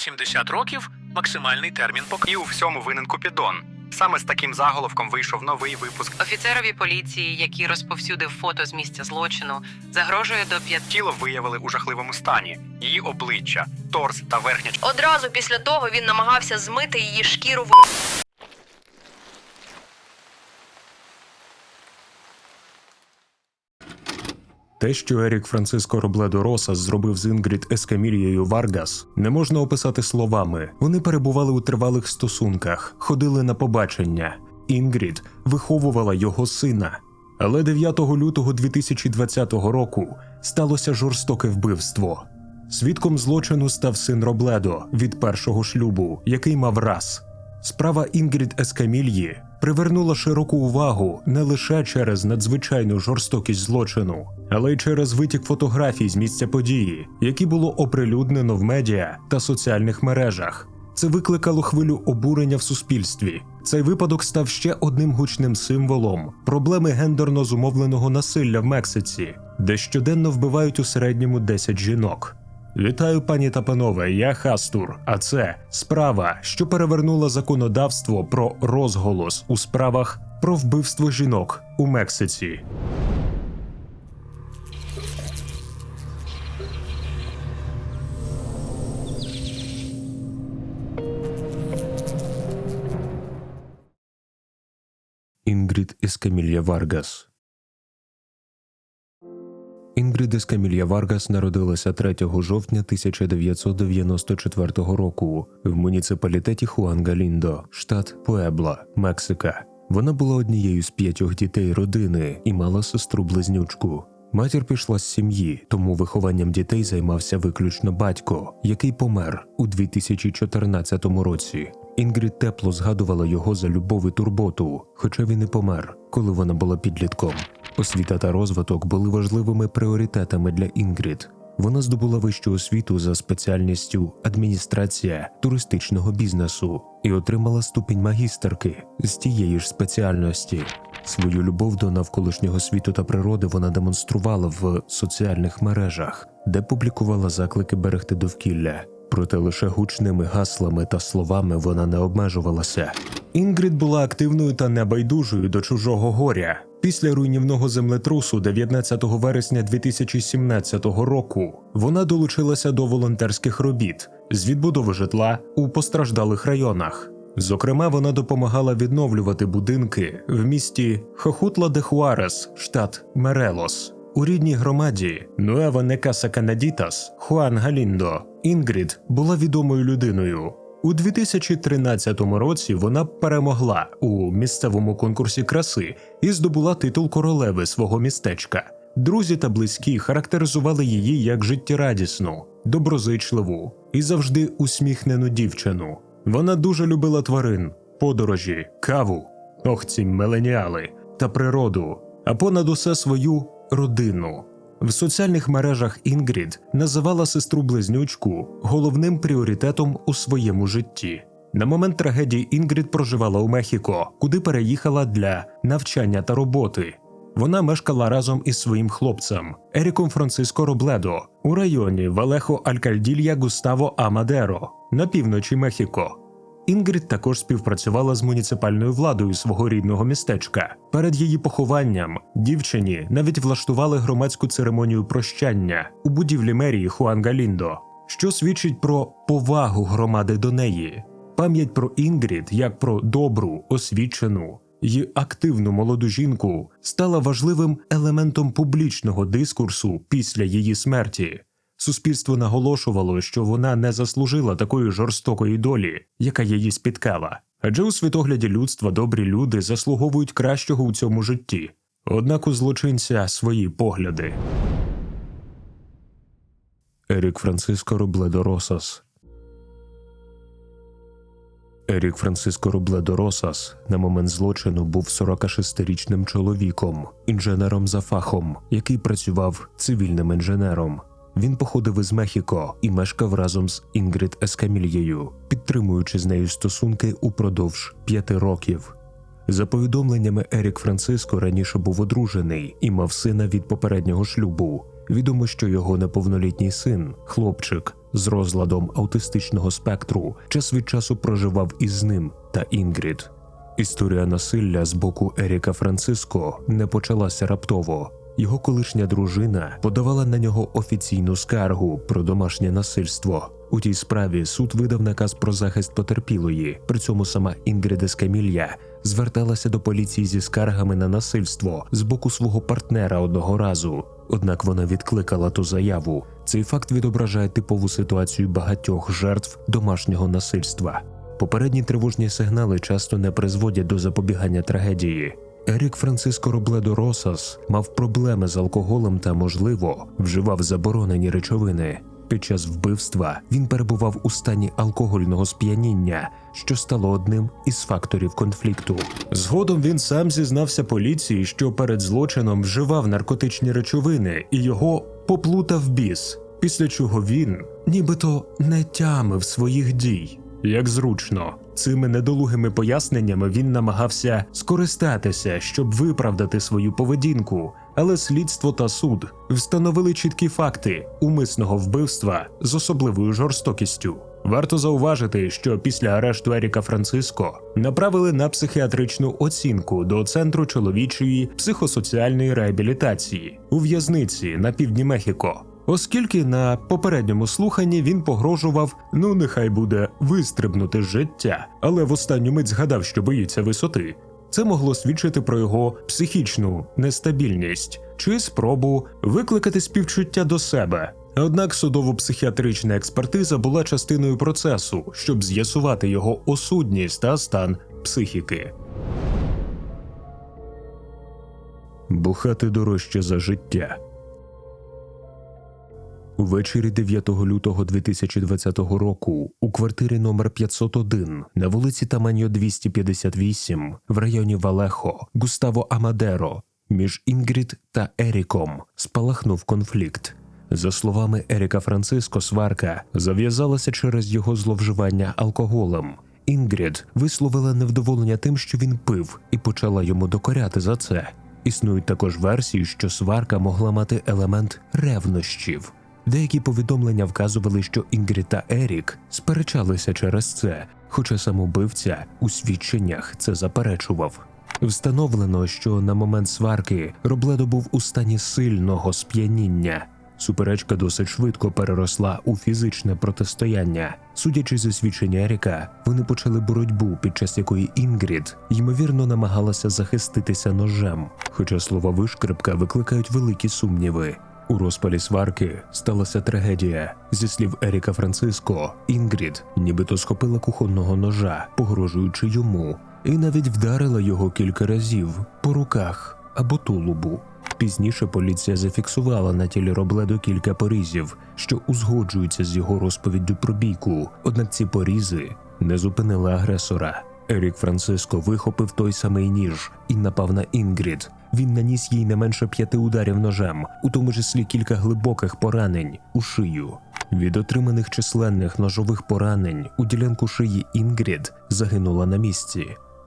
70 років максимальний термін покарання. І у всьому винен Купідон. Саме з таким заголовком вийшов новий випуск. Офіцерові поліції, який розповсюдив фото з місця злочину, загрожує до п'яти. Тіло виявили у жахливому стані. Її обличчя, торс та верхня Одразу після того він намагався змити її шкіру в Те, що Ерік Франциско Робледо Росас зробив з Інгрід Ескамілією Варгас, не можна описати словами. Вони перебували у тривалих стосунках, ходили на побачення. Інгрід виховувала його сина. Але 9 лютого 2020 року сталося жорстоке вбивство. Свідком злочину став син Робледо від першого шлюбу, який мав раз. Справа Інгрід Ескамільї привернула широку увагу не лише через надзвичайну жорстокість злочину, але й через витік фотографій з місця події, які було оприлюднено в медіа та соціальних мережах. Це викликало хвилю обурення в суспільстві. Цей випадок став ще одним гучним символом проблеми гендерно зумовленого насилля в Мексиці, де щоденно вбивають у середньому 10 жінок. Вітаю, пані та панове, я Хастур. А це справа, що перевернула законодавство про розголос у справах про вбивство жінок у Мексиці. Інгрід Ескамілья Варгас Інгрід Ескамілья Варгас народилася 3 жовтня 1994 року в муніципалітеті Хуангаліндо, штат Пуебла, Мексика. Вона була однією з п'ятьох дітей родини і мала сестру-близнючку. Матір пішла з сім'ї, тому вихованням дітей займався виключно батько, який помер у 2014 році. Інгрід тепло згадувала його за любов і турботу, хоча він і помер, коли вона була підлітком. Освіта та розвиток були важливими пріоритетами для Інгрід. Вона здобула вищу освіту за спеціальністю адміністрація туристичного бізнесу і отримала ступінь магістерки з тієї ж спеціальності. Свою любов до навколишнього світу та природи вона демонструвала в соціальних мережах, де публікувала заклики берегти довкілля. Проте лише гучними гаслами та словами вона не обмежувалася. Інгрід була активною та небайдужою до чужого горя. Після руйнівного землетрусу 19 вересня 2017 року вона долучилася до волонтерських робіт з відбудови житла у постраждалих районах. Зокрема, вона допомагала відновлювати будинки в місті Хохутла де Хуарес, штат Мерелос. У рідній громаді Нуева Некаса Канадітас Хуан Галіндо Інгрід була відомою людиною. У 2013 році вона перемогла у місцевому конкурсі краси і здобула титул королеви свого містечка. Друзі та близькі характеризували її як життєрадісну, доброзичливу і завжди усміхнену дівчину. Вона дуже любила тварин, подорожі, каву, ох ці меленіали та природу, а понад усе свою родину. В соціальних мережах Інгрід називала сестру близнючку головним пріоритетом у своєму житті. На момент трагедії Інгрід проживала у Мехіко, куди переїхала для навчання та роботи. Вона мешкала разом із своїм хлопцем Еріком Франциско Робледо у районі Валехо Алькальділья Густаво Амадеро на півночі Мехіко. Інгрід також співпрацювала з муніципальною владою свого рідного містечка. Перед її похованням дівчині навіть влаштували громадську церемонію прощання у будівлі мерії Хуангаліндо, що свідчить про повагу громади до неї. Пам'ять про Інгрід як про добру, освічену й активну молоду жінку стала важливим елементом публічного дискурсу після її смерті. Суспільство наголошувало, що вона не заслужила такої жорстокої долі, яка її спіткала. Адже у світогляді людства добрі люди заслуговують кращого у цьому житті. Однак у злочинця свої погляди. Ерік Франциско Робледо Росас Ерік Франциско Робледо Росас на момент злочину був 46-річним чоловіком, інженером за фахом, який працював цивільним інженером. Він походив із Мехіко і мешкав разом з Інгрід Ескамільєю, підтримуючи з нею стосунки упродовж п'яти років. За повідомленнями, Ерік Франциско раніше був одружений і мав сина від попереднього шлюбу. Відомо, що його неповнолітній син, хлопчик, з розладом аутистичного спектру, час від часу проживав із ним та Інгрід. Історія насилля з боку Еріка Франциско не почалася раптово. Його колишня дружина подавала на нього офіційну скаргу про домашнє насильство. У тій справі суд видав наказ про захист потерпілої. При цьому сама Інгрид Ескамілья зверталася до поліції зі скаргами на насильство з боку свого партнера одного разу. Однак вона відкликала ту заяву. Цей факт відображає типову ситуацію багатьох жертв домашнього насильства. Попередні тривожні сигнали часто не призводять до запобігання трагедії. Ерік Франциско Робледо Росас мав проблеми з алкоголем та, можливо, вживав заборонені речовини. Під час вбивства він перебував у стані алкогольного сп'яніння, що стало одним із факторів конфлікту. Згодом він сам зізнався поліції, що перед злочином вживав наркотичні речовини і його поплутав біс, після чого він нібито не тямив своїх дій. Як зручно, цими недолугими поясненнями він намагався скористатися, щоб виправдати свою поведінку, але слідство та суд встановили чіткі факти умисного вбивства з особливою жорстокістю. Варто зауважити, що після арешту Еріка Франциско направили на психіатричну оцінку до центру чоловічої психосоціальної реабілітації у в'язниці на півдні Мехіко. Оскільки на попередньому слуханні він погрожував, ну нехай буде вистрибнути життя, але в останню мить згадав, що боїться висоти. Це могло свідчити про його психічну нестабільність чи спробу викликати співчуття до себе. Однак судово-психіатрична експертиза була частиною процесу, щоб з'ясувати його осудність та стан психіки. Бухати дорожче за життя. Увечері 9 лютого 2020 року у квартирі номер 501 на вулиці Таманьо 258 в районі Валехо Густаво Амадеро між Інгрід та Еріком спалахнув конфлікт. За словами Еріка Франциско, сварка зав'язалася через його зловживання алкоголем. Інгрід висловила невдоволення тим, що він пив, і почала йому докоряти за це. Існують також версії, що сварка могла мати елемент ревнощів. Деякі повідомлення вказували, що Інгрід та Ерік сперечалися через це, хоча сам убивця у свідченнях це заперечував. Встановлено, що на момент сварки Робледо був у стані сильного сп'яніння. Суперечка досить швидко переросла у фізичне протистояння. Судячи зі свідчення Еріка, вони почали боротьбу, під час якої Інгрід ймовірно намагалася захиститися ножем, хоча слова вишкрипка викликають великі сумніви. У розпалі сварки сталася трагедія. Зі слів Еріка Франциско, Інгрід нібито схопила кухонного ножа, погрожуючи йому, і навіть вдарила його кілька разів по руках або тулубу. Пізніше поліція зафіксувала на тілі Робледо кілька порізів, що узгоджуються з його розповіддю про бійку. Однак ці порізи не зупинили агресора. Ерік Франциско вихопив той самий ніж і напав на Інгрід. Він наніс їй не менше п'яти ударів ножем, у тому числі кілька глибоких поранень у шию. Від отриманих численних ножових поранень у ділянку шиї Інгрід загинула на місці.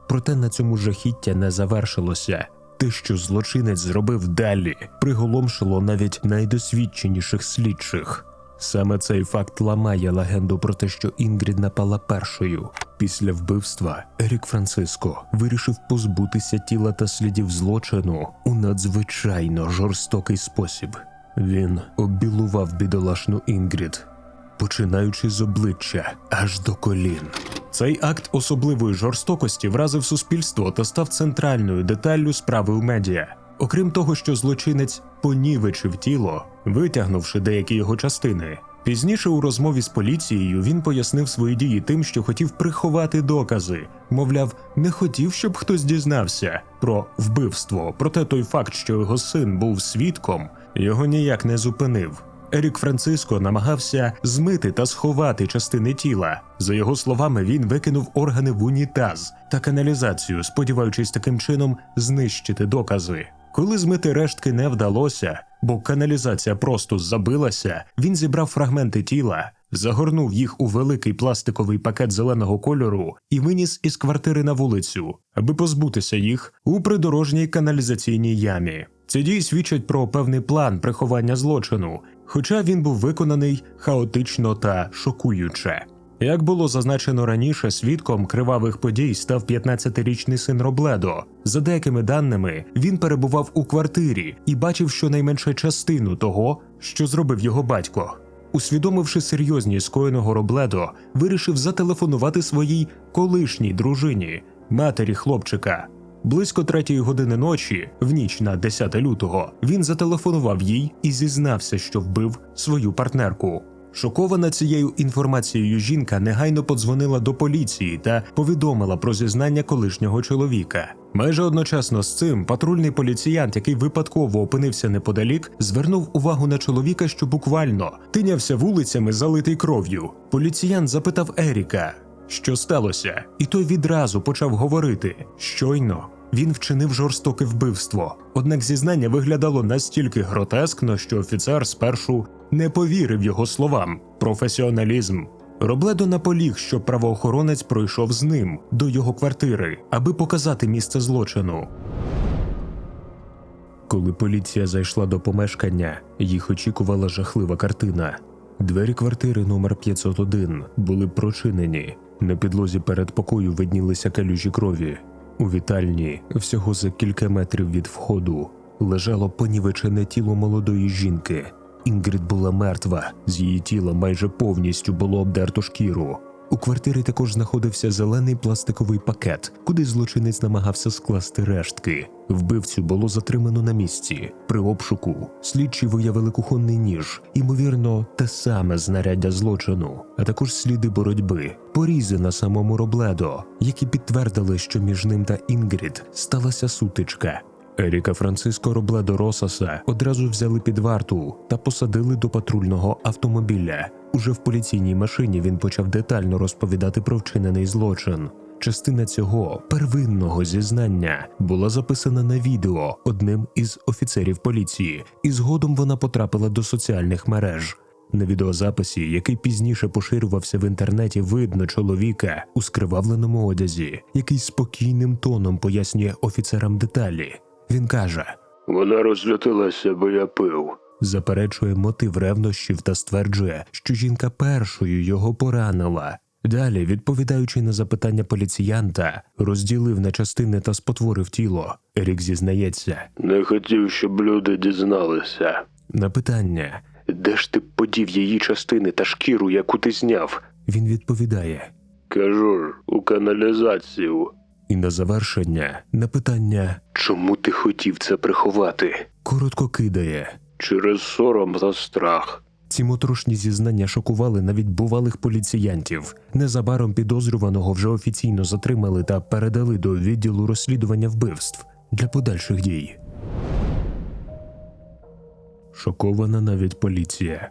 Проте на цьому жахіття не завершилося. Те, що злочинець зробив далі, приголомшило навіть найдосвідченіших слідчих. Саме цей факт ламає легенду про те, що Інгрід напала першою. Після вбивства Ерік Франциско вирішив позбутися тіла та слідів злочину у надзвичайно жорстокий спосіб. Він оббілував бідолашну Інгрід, починаючи з обличчя аж до колін. Цей акт особливої жорстокості вразив суспільство та став центральною деталлю справи у медіа. Окрім того, що злочинець понівечив тіло, витягнувши деякі його частини. Пізніше у розмові з поліцією він пояснив свої дії тим, що хотів приховати докази. Мовляв, не хотів, щоб хтось дізнався про вбивство. Проте той факт, що його син був свідком, його ніяк не зупинив. Ерік Франциско намагався змити та сховати частини тіла. За його словами, він викинув органи в унітаз та каналізацію, сподіваючись таким чином знищити докази. Коли змити рештки не вдалося, бо каналізація просто забилася, він зібрав фрагменти тіла, загорнув їх у великий пластиковий пакет зеленого кольору і виніс із квартири на вулицю, аби позбутися їх у придорожній каналізаційній ямі. Ці дії свідчать про певний план приховання злочину Хоча він був виконаний хаотично та шокуюче. Як було зазначено раніше, свідком кривавих подій став 15-річний син Робледо. За деякими даними, він перебував у квартирі і бачив щонайменше частину того, що зробив його батько. Усвідомивши серйозність скоєного Робледо, вирішив зателефонувати своїй колишній дружині, матері хлопчика. Близько третьої години ночі, в ніч на 10 лютого, він зателефонував їй і зізнався, що вбив свою партнерку. Шокована цією інформацією жінка негайно подзвонила до поліції та повідомила про зізнання колишнього чоловіка. Майже одночасно з цим патрульний поліціянт, який випадково опинився неподалік, звернув увагу на чоловіка, що буквально тинявся вулицями, залитий кров'ю. Поліціянт запитав Еріка, що сталося, і той відразу почав говорити щойно. Він вчинив жорстоке вбивство. Однак зізнання виглядало настільки гротескно, що офіцер спершу не повірив його словам. Професіоналізм. Робледо наполіг, щоб правоохоронець пройшов з ним до його квартири, аби показати місце злочину. Коли поліція зайшла до помешкання, їх очікувала жахлива картина. Двері квартири номер 501 були прочинені. На підлозі перед покою виднілися калюжі крові. У вітальні, всього за кілька метрів від входу, лежало понівечене тіло молодої жінки. Інгрід була мертва, з її тіла майже повністю було обдерто шкіру. У квартирі також знаходився зелений пластиковий пакет, куди злочинець намагався скласти рештки. Вбивцю було затримано на місці. При обшуку слідчі виявили кухонний ніж, ймовірно, те саме знаряддя злочину, а також сліди боротьби, порізи на самому Робледо, які підтвердили, що між ним та Інгрід сталася сутичка. Еріка Франциско Робледо Росаса одразу взяли під варту та посадили до патрульного автомобіля. Уже в поліційній машині він почав детально розповідати про вчинений злочин. Частина цього первинного зізнання була записана на відео одним із офіцерів поліції, і згодом вона потрапила до соціальних мереж. На відеозаписі, який пізніше поширювався в інтернеті, видно чоловіка у скривавленому одязі, який спокійним тоном пояснює офіцерам деталі. Він каже: Вона розлютилася, бо я пив. заперечує мотив ревнощів та стверджує, що жінка першою його поранила. Далі, відповідаючи на запитання поліціянта, розділив на частини та спотворив тіло. Ерік зізнається Не хотів, щоб люди дізналися. на питання. Де ж ти подів її частини та шкіру, яку ти зняв? Він відповідає. Кажу ж, у каналізацію. І на завершення на питання Чому ти хотів це приховати? коротко кидає. Через сором та страх. Ці моторошні зізнання шокували навіть бувалих поліціянтів. Незабаром підозрюваного вже офіційно затримали та передали до відділу розслідування вбивств для подальших дій. Шокована навіть поліція.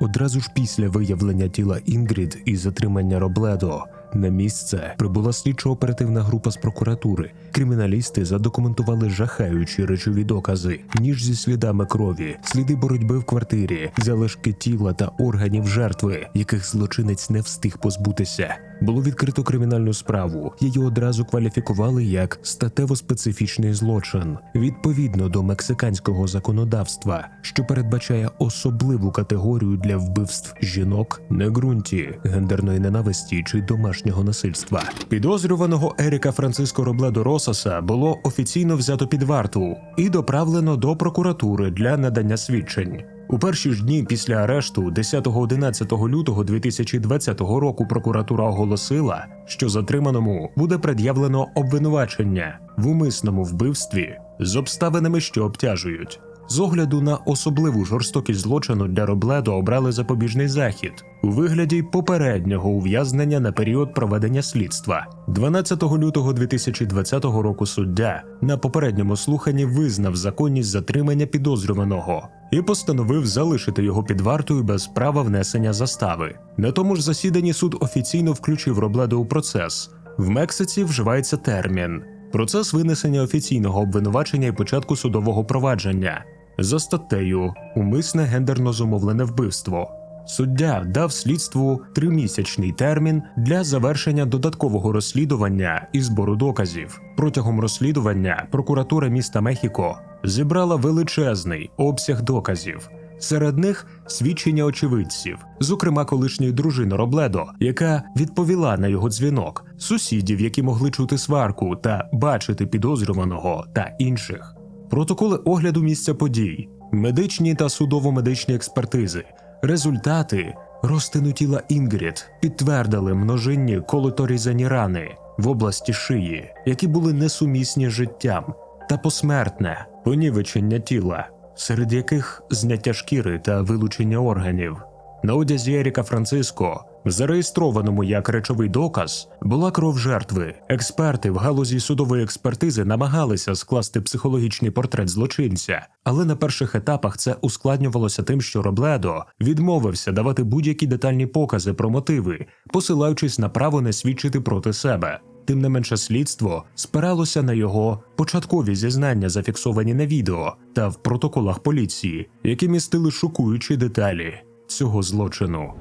Одразу ж після виявлення тіла Інгрід і затримання Робледо на місце прибула слідчо-оперативна група з прокуратури. Криміналісти задокументували жахаючі речові докази, ніж зі слідами крові, сліди боротьби в квартирі, залишки тіла та органів жертви, яких злочинець не встиг позбутися. Було відкрито кримінальну справу. Її одразу кваліфікували як статево-специфічний злочин відповідно до мексиканського законодавства, що передбачає особливу категорію для вбивств жінок на ґрунті гендерної ненависті чи домашнього насильства. Підозрюваного Еріка Франциско Робледо Росаса було офіційно взято під варту і доправлено до прокуратури для надання свідчень. У перші ж дні після арешту 10-11 лютого 2020 року прокуратура оголосила, що затриманому буде пред'явлено обвинувачення в умисному вбивстві з обставинами, що обтяжують. З огляду на особливу жорстокість злочину для Робледо обрали запобіжний захід у вигляді попереднього ув'язнення на період проведення слідства. 12 лютого 2020 року суддя на попередньому слуханні визнав законність затримання підозрюваного і постановив залишити його під вартою без права внесення застави. На тому ж засіданні суд офіційно включив Робледо у процес. В Мексиці вживається термін процес винесення офіційного обвинувачення і початку судового провадження за статтею Умисне гендерно зумовлене вбивство. Суддя дав слідству тримісячний термін для завершення додаткового розслідування і збору доказів. Протягом розслідування прокуратура міста Мехіко зібрала величезний обсяг доказів. Серед них свідчення очевидців, зокрема колишньої дружини Робледо, яка відповіла на його дзвінок, сусідів, які могли чути сварку та бачити підозрюваного та інших. Протоколи огляду місця подій, медичні та судово-медичні експертизи, результати розтину тіла Інгрід підтвердили множинні колоторізані рани в області шиї, які були несумісні з життям, та посмертне понівечення тіла, серед яких зняття шкіри та вилучення органів. На одязі Еріка Франциско, зареєстрованому як речовий доказ, була кров жертви. Експерти в галузі судової експертизи намагалися скласти психологічний портрет злочинця, але на перших етапах це ускладнювалося тим, що Робледо відмовився давати будь-які детальні покази про мотиви, посилаючись на право не свідчити проти себе. Тим не менше, слідство спиралося на його початкові зізнання, зафіксовані на відео та в протоколах поліції, які містили шокуючі деталі цього злочину.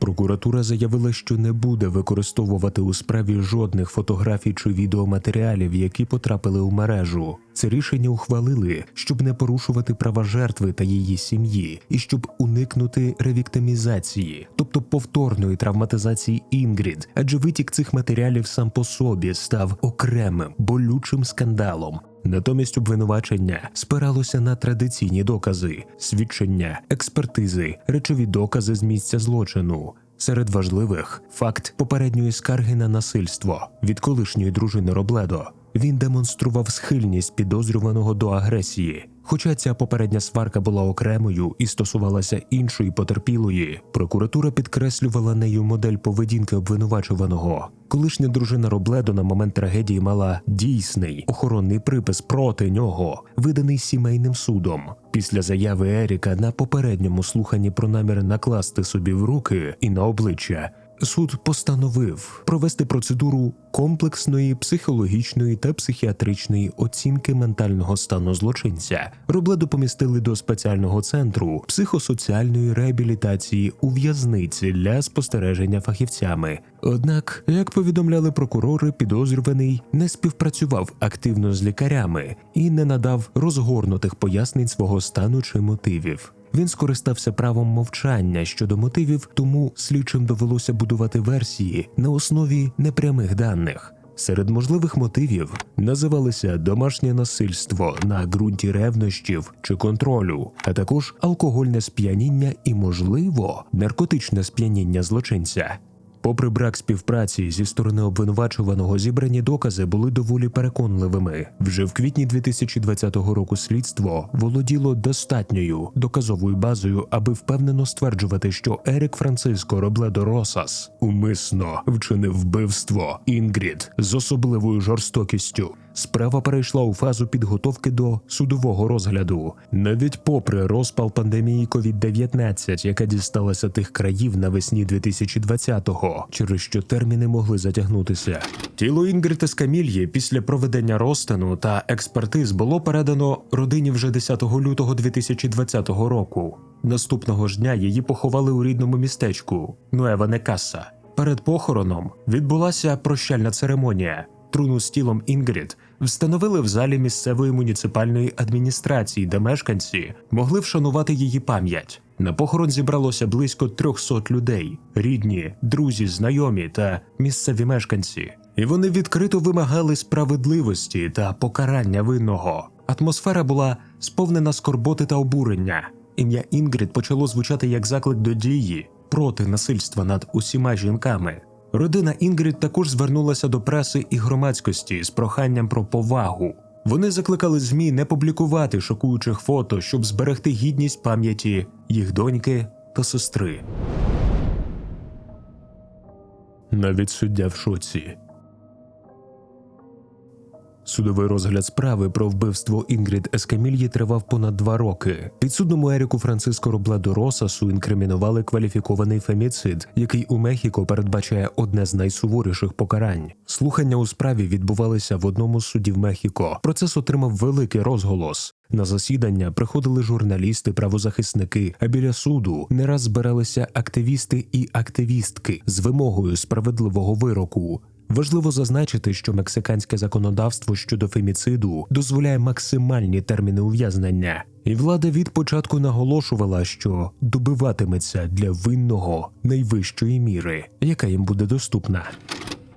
Прокуратура заявила, що не буде використовувати у справі жодних фотографій чи відеоматеріалів, які потрапили у мережу. Це рішення ухвалили, щоб не порушувати права жертви та її сім'ї, і щоб уникнути ревіктимізації, тобто повторної травматизації Інгрід, адже витік цих матеріалів сам по собі став окремим болючим скандалом. Натомість обвинувачення спиралося на традиційні докази, свідчення, експертизи, речові докази з місця злочину. Серед важливих факт попередньої скарги на насильство від колишньої дружини Робледо. Він демонстрував схильність підозрюваного до агресії. Хоча ця попередня сварка була окремою і стосувалася іншої потерпілої, прокуратура підкреслювала нею модель поведінки обвинувачуваного. Колишня дружина Робледо на момент трагедії мала дійсний охоронний припис проти нього, виданий сімейним судом. Після заяви Еріка на попередньому слуханні про намір накласти собі в руки і на обличчя. Суд постановив провести процедуру комплексної психологічної та психіатричної оцінки ментального стану злочинця. Робледу помістили до спеціального центру психосоціальної реабілітації у в'язниці для спостереження фахівцями. Однак, як повідомляли прокурори, підозрюваний не співпрацював активно з лікарями і не надав розгорнутих пояснень свого стану чи мотивів. Він скористався правом мовчання щодо мотивів, тому слідчим довелося будувати версії на основі непрямих даних. Серед можливих мотивів називалися домашнє насильство на ґрунті ревнощів чи контролю, а також алкогольне сп'яніння і, можливо, наркотичне сп'яніння злочинця. Попри брак співпраці зі сторони обвинувачуваного, зібрані докази були доволі переконливими. Вже в квітні 2020 року слідство володіло достатньою доказовою базою, аби впевнено стверджувати, що Ерік Франциско Робледо Росас умисно вчинив вбивство Інгрід з особливою жорстокістю. Справа перейшла у фазу підготовки до судового розгляду. Навіть попри розпал пандемії COVID-19, яка дісталася тих країв навесні 2020-го, через що терміни могли затягнутися. Тіло Інгрід Ескамільї після проведення розтину та експертиз було передано родині вже 10 лютого 2020 року. Наступного ж дня її поховали у рідному містечку Нуева Некаса. Перед похороном відбулася прощальна церемонія. Труну з тілом Інгрід встановили в залі місцевої муніципальної адміністрації, де мешканці могли вшанувати її пам'ять. На похорон зібралося близько 300 людей: рідні, друзі, знайомі та місцеві мешканці. І вони відкрито вимагали справедливості та покарання винного. Атмосфера була сповнена скорботи та обурення. Ім'я Інгрід почало звучати як заклик до дії проти насильства над усіма жінками. Родина Інгрід також звернулася до преси і громадськості з проханням про повагу. Вони закликали ЗМІ не публікувати шокуючих фото, щоб зберегти гідність пам'яті їх доньки та сестри. Навіть суддя в шоці. Судовий розгляд справи про вбивство Інгрід Ескамільї тривав понад два роки. Підсудному Еріку Франциско Робледо Росасу інкримінували кваліфікований феміцид, який у Мехіко передбачає одне з найсуворіших покарань. Слухання у справі відбувалися в одному з судів Мехіко. Процес отримав великий розголос. На засідання приходили журналісти, правозахисники, а біля суду не раз збиралися активісти і активістки з вимогою справедливого вироку. Важливо зазначити, що мексиканське законодавство щодо феміциду дозволяє максимальні терміни ув'язнення, і влада від початку наголошувала, що добиватиметься для винного найвищої міри, яка їм буде доступна.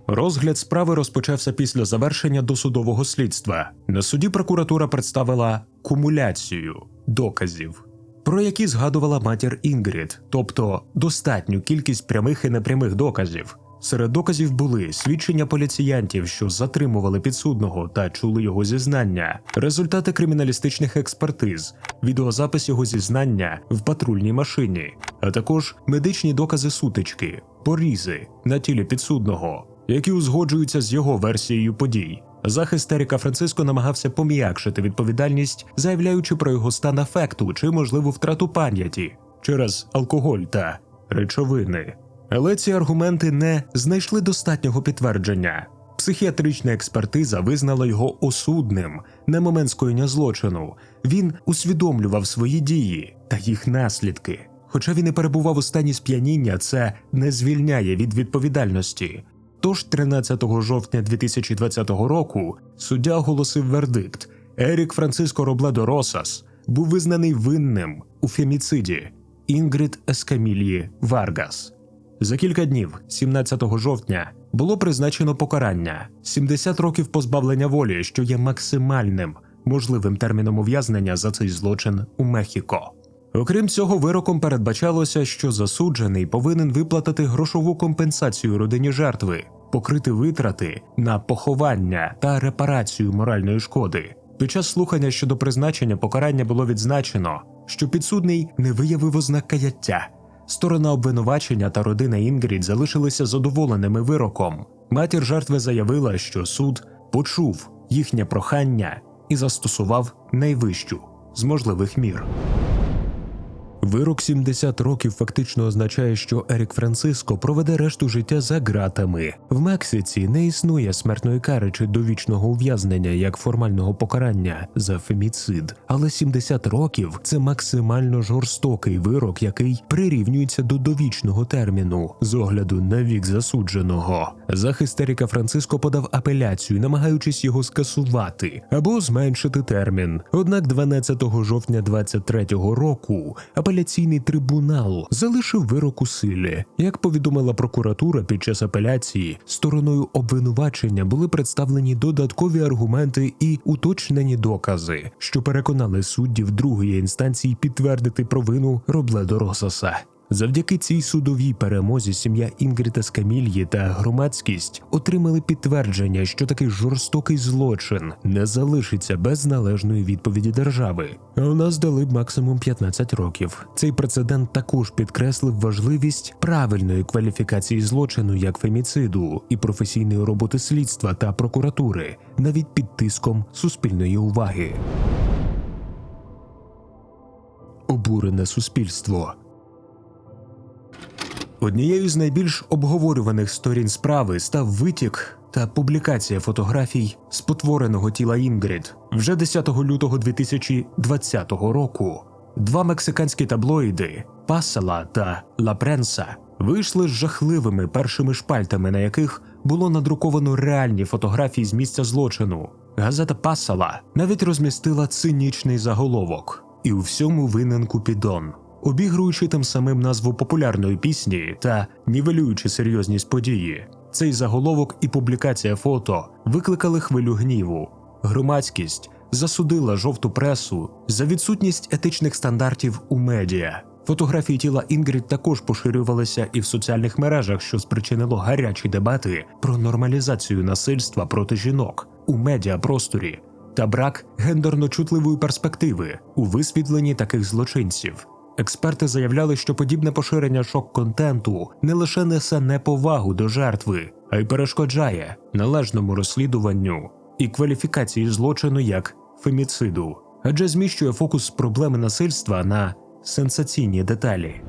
Розгляд справи розпочався після завершення досудового слідства. На суді прокуратура представила кумуляцію доказів, про які згадувала матір Інгрід, тобто достатню кількість прямих і непрямих доказів. Серед доказів були свідчення поліціянтів, що затримували підсудного та чули його зізнання, результати криміналістичних експертиз, відеозапис його зізнання в патрульній машині, а також медичні докази сутички, порізи на тілі підсудного, які узгоджуються з його версією подій. Захист Еріка Франциско намагався пом'якшити відповідальність, заявляючи про його стан афекту чи можливу втрату пам'яті через алкоголь та речовини. Але ці аргументи не знайшли достатнього підтвердження. Психіатрична експертиза визнала його осудним на момент скоєння злочину. Він усвідомлював свої дії та їх наслідки. Хоча він і перебував у стані сп'яніння, це не звільняє від відповідальності. Тож 13 жовтня 2020 року суддя оголосив вердикт: Ерік Франциско Робледо Росас був визнаний винним у феміциді Інгрід Ескамілії Варгас. За кілька днів, 17 жовтня, було призначено покарання 70 років позбавлення волі, що є максимальним можливим терміном ув'язнення за цей злочин у Мехіко. Окрім цього, вироком передбачалося, що засуджений повинен виплатити грошову компенсацію родині жертви, покрити витрати на поховання та репарацію моральної шкоди. Під час слухання щодо призначення покарання було відзначено, що підсудний не виявив ознак каяття. Сторона обвинувачення та родина Інгрід залишилися задоволеними вироком. Матір жертви заявила, що суд почув їхнє прохання і застосував найвищу з можливих мір. Вирок 70 років фактично означає, що Ерік Франциско проведе решту життя за ґратами. В Мексиці не існує смертної кари чи довічного ув'язнення як формального покарання за феміцид, але 70 років це максимально жорстокий вирок, який прирівнюється до довічного терміну з огляду на вік засудженого. Захист Еріка Франциско подав апеляцію, намагаючись його скасувати або зменшити термін. Однак 12 жовтня 23-го року апеляційний трибунал залишив вирок у силі. Як повідомила прокуратура під час апеляції, стороною обвинувачення були представлені додаткові аргументи і уточнені докази, що переконали суддів другої інстанції підтвердити провину Робледо Росаса. Завдяки цій судовій перемозі сім'я Інгріта Скамільї та громадськість отримали підтвердження, що такий жорстокий злочин не залишиться без належної відповіді держави. А у нас дали б максимум 15 років. Цей прецедент також підкреслив важливість правильної кваліфікації злочину як феміциду і професійної роботи слідства та прокуратури, навіть під тиском суспільної уваги. Обурене суспільство. Однією з найбільш обговорюваних сторін справи став витік та публікація фотографій спотвореного тіла Інгрід. Вже 10 лютого 2020 року два мексиканські таблоїди Пасала та Ла Пренса вийшли з жахливими першими шпальтами, на яких було надруковано реальні фотографії з місця злочину. Газета Пасала навіть розмістила цинічний заголовок, і у всьому винен Купідон обігруючи тим самим назву популярної пісні та нівелюючи серйозність події. Цей заголовок і публікація фото викликали хвилю гніву. Громадськість засудила жовту пресу за відсутність етичних стандартів у медіа. Фотографії тіла Інгрід також поширювалися і в соціальних мережах, що спричинило гарячі дебати про нормалізацію насильства проти жінок у медіапросторі та брак гендерно-чутливої перспективи у висвітленні таких злочинців. Експерти заявляли, що подібне поширення шок-контенту не лише несе неповагу до жертви, а й перешкоджає належному розслідуванню і кваліфікації злочину як феміциду, адже зміщує фокус проблеми насильства на сенсаційні деталі.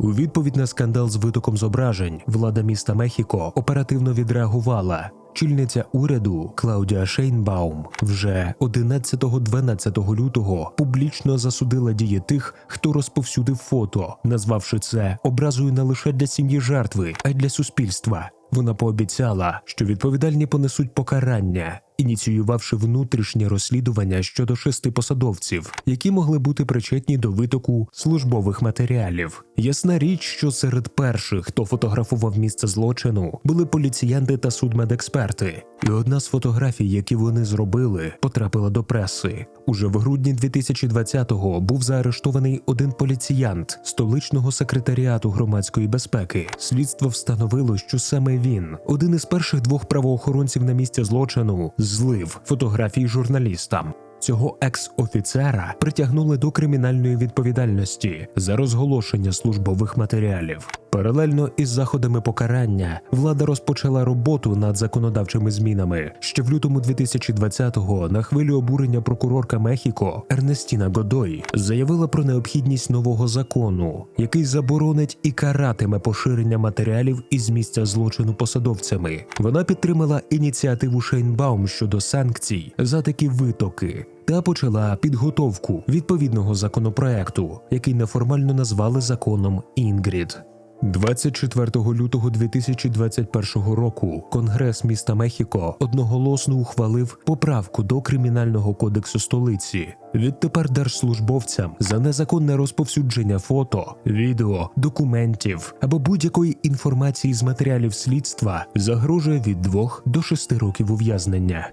У відповідь на скандал з витоком зображень влада міста Мехіко оперативно відреагувала. Чільниця уряду Клаудія Шейнбаум вже 11-12 лютого публічно засудила дії тих, хто розповсюдив фото, назвавши це образою не лише для сім'ї жертви, а й для суспільства. Вона пообіцяла, що відповідальні понесуть покарання, ініціювавши внутрішнє розслідування щодо шести посадовців, які могли бути причетні до витоку службових матеріалів. Ясна річ, що серед перших, хто фотографував місце злочину, були поліціянти та судмедексперти. І одна з фотографій, які вони зробили, потрапила до преси. Уже в грудні 2020-го був заарештований один поліціянт столичного секретаріату громадської безпеки. Слідство встановило, що саме він, один із перших двох правоохоронців на місці злочину, злив фотографії журналістам. Цього екс-офіцера притягнули до кримінальної відповідальності за розголошення службових матеріалів. Паралельно із заходами покарання влада розпочала роботу над законодавчими змінами. Ще в лютому 2020-го на хвилі обурення прокурорка Мехіко Ернестіна Годой заявила про необхідність нового закону, який заборонить і каратиме поширення матеріалів із місця злочину посадовцями. Вона підтримала ініціативу Шейнбаум щодо санкцій за такі витоки. Та почала підготовку відповідного законопроекту, який неформально назвали законом Інгрід. 24 лютого 2021 року Конгрес міста Мехіко одноголосно ухвалив поправку до кримінального кодексу столиці. Відтепер держслужбовцям за незаконне розповсюдження фото, відео, документів або будь-якої інформації з матеріалів слідства загрожує від 2 до 6 років ув'язнення.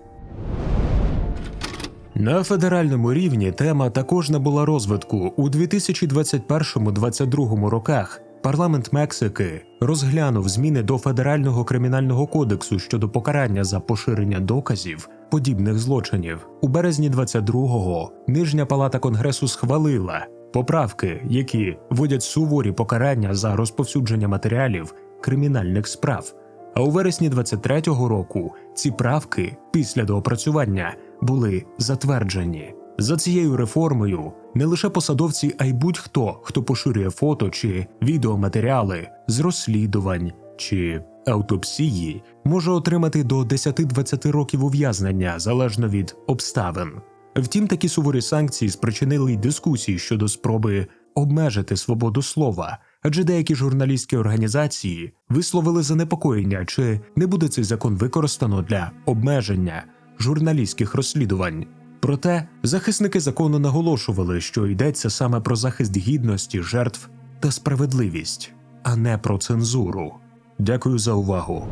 На федеральному рівні тема також набула розвитку у 2021-2022 роках. Парламент Мексики розглянув зміни до федерального кримінального кодексу щодо покарання за поширення доказів подібних злочинів. У березні 22-го Нижня палата конгресу схвалила поправки, які вводять суворі покарання за розповсюдження матеріалів кримінальних справ. А у вересні 23-го року ці правки після доопрацювання були затверджені. За цією реформою не лише посадовці, а й будь-хто, хто поширює фото чи відеоматеріали з розслідувань чи автопсії, може отримати до 10-20 років ув'язнення залежно від обставин. Втім, такі суворі санкції спричинили й дискусії щодо спроби обмежити свободу слова, адже деякі журналістські організації висловили занепокоєння, чи не буде цей закон використано для обмеження журналістських розслідувань. Проте захисники закону наголошували, що йдеться саме про захист гідності жертв та справедливість, а не про цензуру. Дякую за увагу.